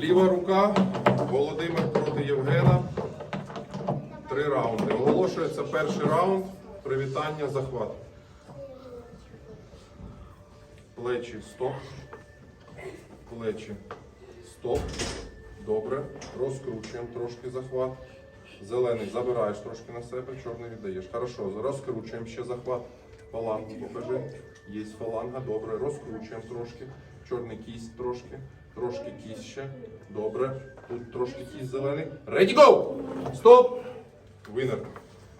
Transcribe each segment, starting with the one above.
Ліва рука. Володимир проти Євгена. Три раунди. Оголошується перший раунд. Привітання, захват. Плечі, стоп. Плечі, стоп. Добре. Розкручуємо трошки захват. Зелений забираєш трошки на себе, чорний віддаєш. Хорошо, розкручуємо ще захват. Фалангу покажи. Є фаланга, добре. Розкручуємо трошки. Чорний кість трошки. Трошки кість ще. Добре. Тут трошки кість зелений. Ready, go! Стоп! Винер.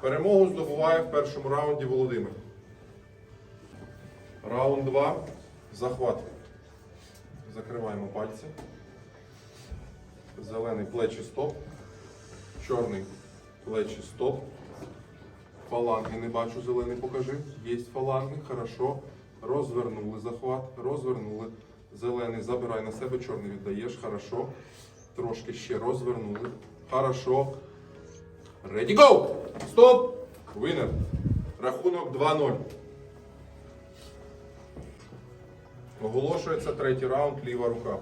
Перемогу здобуває в першому раунді Володимир. Раунд 2. Захват. Закриваємо пальці. Зелений плечі стоп. Чорний плечі стоп. Фаланги не бачу, зелений покажи. Є фаланги, хорошо. Розвернули захват, розвернули. Зелений забирай на себе, чорний віддаєш, хорошо. Трошки ще розвернули. Хорошо. Ready, go! Стоп! Винер. Рахунок 2-0. Оголошується третій раунд, ліва рука.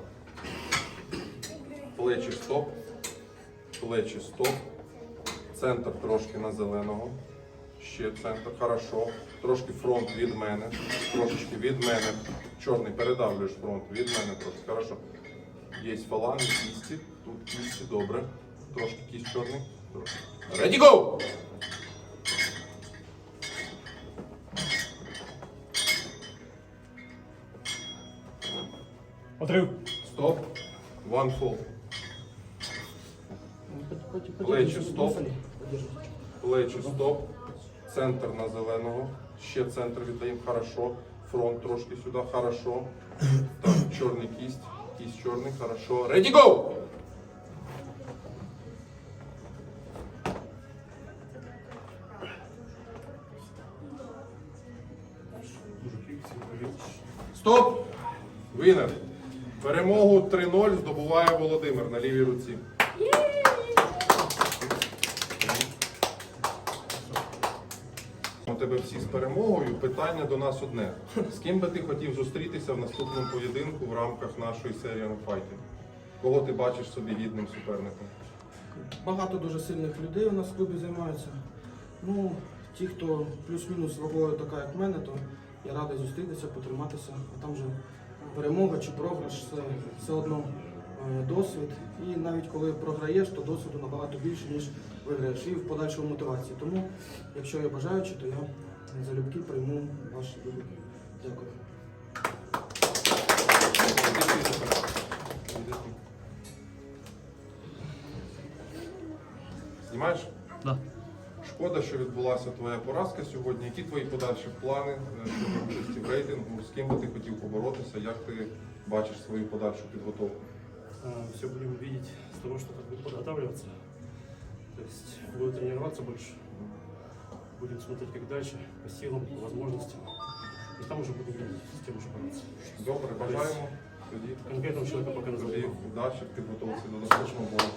Плечі стоп. Плечі стоп. Центр трошки на зеленого. Ще центр. Хорошо. Трошки фронт від мене. Трошечки від мене. Чорний передавлюєш фронт. Від мене трошки. Хорошо. Є фаланги, кісті. Тут кісті, добре. Трошки кість чорний. Трошки. Ready, go! Отрыв. Стоп. One fall. Плечі стоп. Плечі стоп. Центр на зеленого. Ще центр віддаємо. Хорошо. Фронт трошки сюди. Хорошо. Так, чорний кість. Кість чорний. Хорошо. Ready, go! Стоп! Вінер. Перемогу 3-0 здобуває Володимир на лівій руці. Тебе всі з перемогою. Питання до нас одне. З ким би ти хотів зустрітися в наступному поєдинку в рамках нашої серії на файті? Кого ти бачиш собі гідним суперником? Багато дуже сильних людей у нас в клубі займаються. Ну, ті, хто плюс-мінус вагою така, як в мене, то я радий зустрітися, потриматися. А там вже перемога чи програш це все одно досвід. І навіть коли програєш, то досвіду набагато більше, ніж виграєш. І в подальшому мотивації. Тому, якщо я бажаючи, то я залюбки прийму ваші виклики. Дякую. Знімаєш? Да. Шкода, що відбулася твоя поразка сьогодні. Які твої подальші плани е, щодо участі в рейтингу? З ким би ти хотів поборотися? Як ти бачиш свою подальшу підготовку? Все будем видеть с того, что как бы подготавливаться. То есть буду тренироваться больше. Будем смотреть, как дальше, по силам, по возможностям. И там уже будем видеть, с тем уже бороться. Добре, бажаємо тоді. Конкретного человека пока назову. удачі в підготовці до наступного бою.